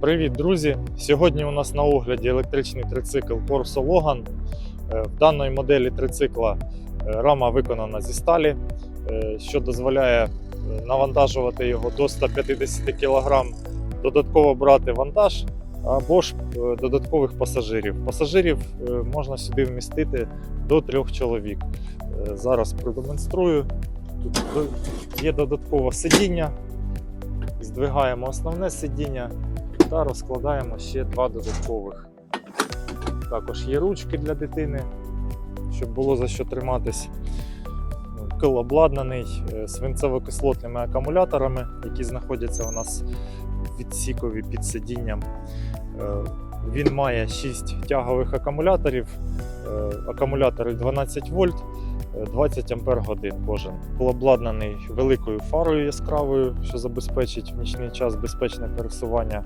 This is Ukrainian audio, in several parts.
Привіт, друзі! Сьогодні у нас на огляді електричний трицикл Corso Logan. Е, В даної моделі трицикла е, рама виконана зі сталі, е, що дозволяє навантажувати його до 150 кг, додатково брати вантаж або ж додаткових пасажирів. Пасажирів можна сюди вмістити до трьох чоловік. Зараз продемонструю. Тут є додаткове сидіння. Здвигаємо основне сидіння та розкладаємо ще два додаткових. Також є ручки для дитини, щоб було за що триматись. Кил обладнаний е, свинцево-кислотними акумуляторами, які знаходяться у нас в відсікові під сидінням. Е, Він має 6 тягових акумуляторів, е, акумулятори 12 вольт, 20 ампер годин кожен. Був обладнаний великою фарою яскравою, що забезпечить в нічний час безпечне пересування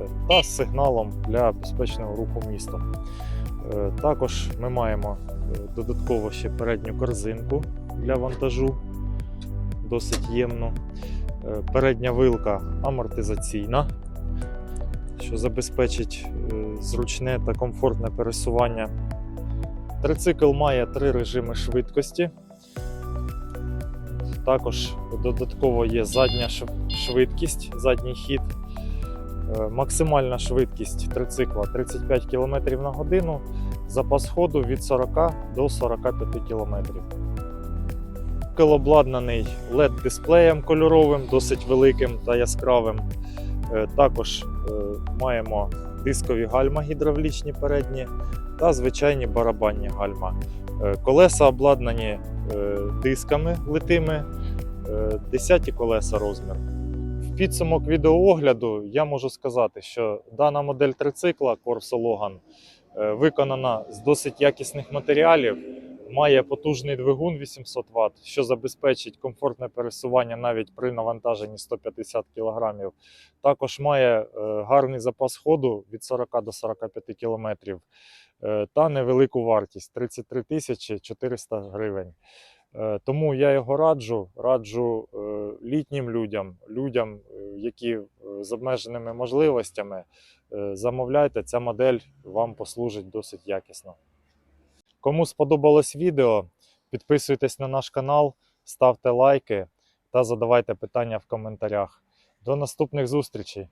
е, та сигналом для безпечного руху містом. Е, Також ми маємо е, додатково ще передню корзинку для вантажу, досить ємну. Передня вилка амортизаційна, що забезпечить зручне та комфортне пересування. Трицикл має три режими швидкості. Також додатково є задня швидкість, задній хід. Е, Максимальна швидкість трицикла 35 км на годину, запас ходу від 40 до 45 км. Трицикл обладнаний LED-дисплеєм кольоровим, досить великим та яскравим. Е, Також е, маємо дискові гальма гідравлічні передні та звичайні барабанні гальма. Е, Колеса обладнані дисками литими, е, 10 колеса розмір. В підсумок відеоогляду я можу сказати, що дана модель трицикла Corso Logan виконана з досить якісних матеріалів, має потужний двигун 800 Вт, що забезпечить комфортне пересування навіть при навантаженні 150 кг. Також має е, гарний запас ходу від 40 до 45 км е, та невелику вартість 33 тисячі 400 гривень. Е, Тому я його раджу, раджу літнім людям, людям, які з обмеженими можливостями. Замовляйте, ця модель вам послужить досить якісно. Кому сподобалось відео, підписуйтесь на наш канал, ставте лайки та задавайте питання в коментарях. До наступних зустрічей!